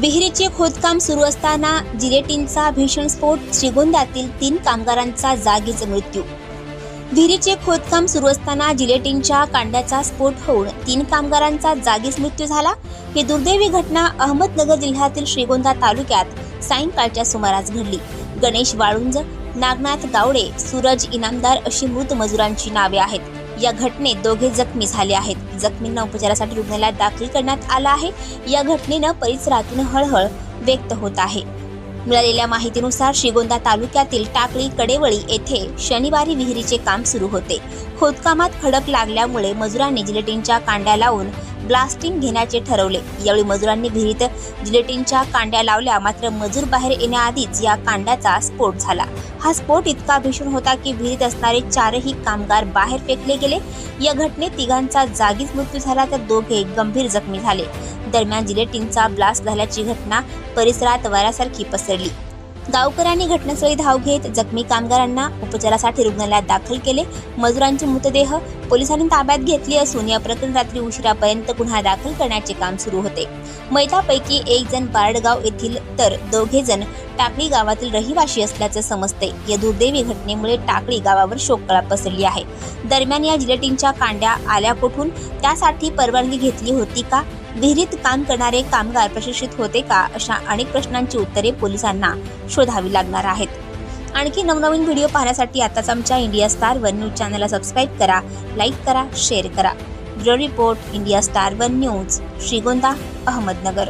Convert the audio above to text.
विहिरीचे खोदकाम सुरू असताना जिलेटिनचा भीषण स्फोट श्रीगोंद्यातील तीन कामगारांचा जागीच मृत्यू. विहिरीचे खोदकाम सुरू असताना जिलेटिनच्या कांड्याचा स्फोट होऊन तीन कामगारांचा जागीच मृत्यू झाला. ही दुर्दैवी घटना अहमदनगर जिल्ह्यातील श्रीगोंदा तालुक्यात सायंकाळच्या सुमारास घडली. गणेश वाळुंज नागनाथ गावडे सूरज इनामदार अशी मृत मजुरांची नावे आहेत. या घटनेत दोघे जखमी झाले आहेत. जखमींना उपचारासाठी रुग्णालयात दाखल करण्यात आलं आहे. या घटनेनं परिसरातून हळहळ व्यक्त होत आहे. मिळालेल्या माहितीनुसार श्रीगोंदा तालुक्यातील टाकळी कडेवळी येथे शनिवारी विहिरीचे काम सुरू होते. खोदकामात खडक लागल्यामुळे मजुरांनी जिलेटिनच्या कांड्या लावून ब्लास्टिंग घेण्याचे ठरवले. यावेळी मजुरांनी विहिरीत जिलेटिनच्या कांड्या लावल्या मात्र मजूर बाहेर येण्याआधीच या कांड्याचा स्फोट झाला. हा स्फोट इतका भीषण होता की विहिरीत असणारे चारही कामगार बाहेर फेकले गेले. या घटनेत तिघांचा जागीच मृत्यू झाला तर दोघे गंभीर जखमी झाले. दरम्यान जिलेटिनचा ब्लास्ट झाल्याची घटना परिसरात वाऱ्यासारखी पसरली. गावकऱ्यांनी घटनास्थळी धाव घेत जखमी कामगारांना उपचारासाठी रुग्णालयात दाखल केले. मजुरांचे मृतदेह पोलिसांनी ताब्यात घेतली असून या प्रकरणी रात्री उशिरापर्यंत गुन्हा दाखल करण्याचे काम सुरू होते. मैतापैकी एक जण बारडगाव येथील तर दोघे जण टाकळी गावातील रहिवाशी असल्याचं समजते. या दुर्दैवी घटनेमुळे टाकळी गावावर शोककळा पसरली आहे. दरम्यान या जिलेटिनच्या कांड्या आल्या कुठून? त्यासाठी परवानगी घेतली होती का? विहिरीत काम करणारे कामगार प्रशिक्षित होते का अशा अनेक प्रश्नांची उत्तरे पोलिसांना शोधावी लागणार आहेत. आणखी नवनवीन व्हिडिओ पाहण्यासाठी आताच आमच्या इंडिया स्टार वन न्यूज चॅनलला सबस्क्राईब करा लाईक करा शेअर करा. Bureau report India star one news Shrigonda Ahmednagar.